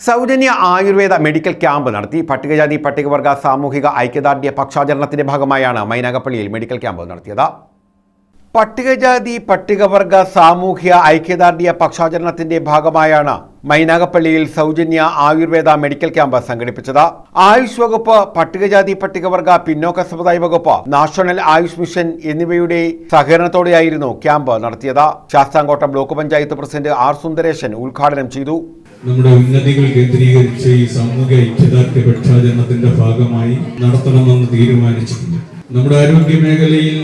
സൗജന്യ Ayurveda medical camp നടത്തി. പട്ടികജാതി പട്ടികവർഗ സാമൂഹിക ഐക്യദാർഢ്യ പക്ഷാചരണത്തിന്റെ ഭാഗമായാണ് മൈനാഗപ്പള്ളിയിൽ മെഡിക്കൽ ക്യാമ്പ് നടത്തിയത്. പട്ടികജാതി പട്ടികവർഗ സാമൂഹ്യ ഐക്യദാർഢ്യ പക്ഷാചരണത്തിന്റെ ഭാഗമായാണ് മൈനാഗപ്പള്ളിയിൽ സൗജന്യ ആയുർവേദ മെഡിക്കൽ ക്യാമ്പ് സംഘടിപ്പിച്ചത്. ആയുഷ് വകുപ്പ് പട്ടികജാതി പട്ടികവർഗ പിന്നോക്ക സമുദായ വകുപ്പ് നാഷണൽ ആയുഷ് മിഷൻ എന്നിവയുടെ സഹകരണത്തോടെയായിരുന്നു ക്യാമ്പ് നടത്തിയത്. Sasthamkotta block panchayat president R Sundaresan ഉദ്ഘാടനം ചെയ്തു. നമ്മുടെ ഉന്നതികൾ കേന്ദ്രീകരിച്ച് ഈ ഐക്യദാർഢ്യ പക്ഷാചരണത്തിന്റെ ഭാഗമായി നടത്തണമെന്ന് തീരുമാനിച്ചിട്ടുണ്ട്. നമ്മുടെ ആരോഗ്യ മേഖലയിൽ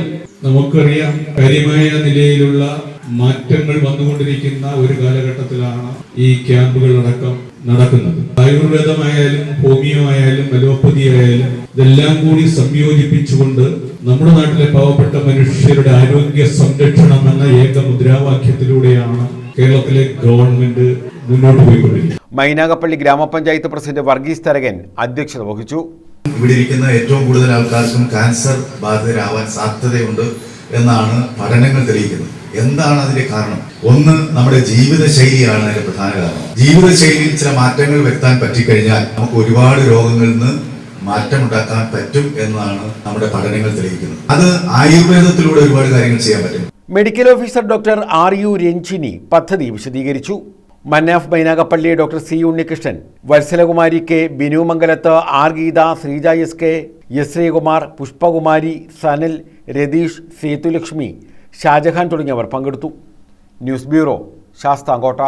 നമുക്കറിയാം കാര്യമായ നിലയിലുള്ള മാറ്റങ്ങൾ വന്നുകൊണ്ടിരിക്കുന്ന ഒരു കാലഘട്ടത്തിലാണ് ഈ ക്യാമ്പുകൾ അടക്കം നടക്കുന്നത്. ആയുർവേദമായാലും ഹോമിയോ ആയാലും അലോപ്പതി ആയാലും ഇതെല്ലാം കൂടി സംയോജിപ്പിച്ചുകൊണ്ട് നമ്മുടെ നാട്ടിലെ പാവപ്പെട്ട മനുഷ്യരുടെ ആരോഗ്യ സംരക്ഷണം എന്ന ഏക മുദ്രാവാക്യത്തിലൂടെയാണ് കേരളത്തിലെ ഗവൺമെന്റ് മുന്നോട്ട് പോയിക്കൊണ്ടിരിക്കുന്നത്. മൈനാഗപ്പള്ളി ഗ്രാമപഞ്ചായത്ത് പ്രസിഡന്റ് വർഗീസ് തരകൻ അധ്യക്ഷത വഹിച്ചു. ഇവിടെ ഇരിക്കുന്ന ഏറ്റവും കൂടുതൽ ആൾക്കാർക്കും ക്യാൻസർ ബാധിതരാവാൻ സാധ്യതയുണ്ട് എന്നാണ് പഠനങ്ങൾ തെളിയിക്കുന്നത്. എന്താണ് അതിന്റെ കാരണം? ഒന്ന് നമ്മുടെ ജീവിതശൈലിയാണ് അതിന്റെ പ്രധാന കാരണം. ജീവിതശൈലിയിൽ ചില മാറ്റങ്ങൾ വരുത്താൻ പറ്റിക്കഴിഞ്ഞാൽ നമുക്ക് ഒരുപാട് രോഗങ്ങളിൽ നിന്ന് മാറ്റമുണ്ടാക്കാൻ പറ്റും എന്നാണ് നമ്മുടെ പഠനങ്ങൾ തെളിയിക്കുന്നത്. അത് ആയുർവേദത്തിലൂടെ ഒരുപാട് കാര്യങ്ങൾ ചെയ്യാൻ പറ്റും. Medical officer doctor R U Ranjini പദ്ധതി വിശദീകരിച്ചു. Mannaf Bainagappally doctor C Unnikrishnan Vatsalakumari K Binu Mangalath R Geetha Sreeja S K S Sreekumar Pushpakumari Sanal Ratheesh Sethulakshmi Shajahan തുടങ്ങിയവർ പങ്കെടുത്തു. News bureau Sasthamkotta.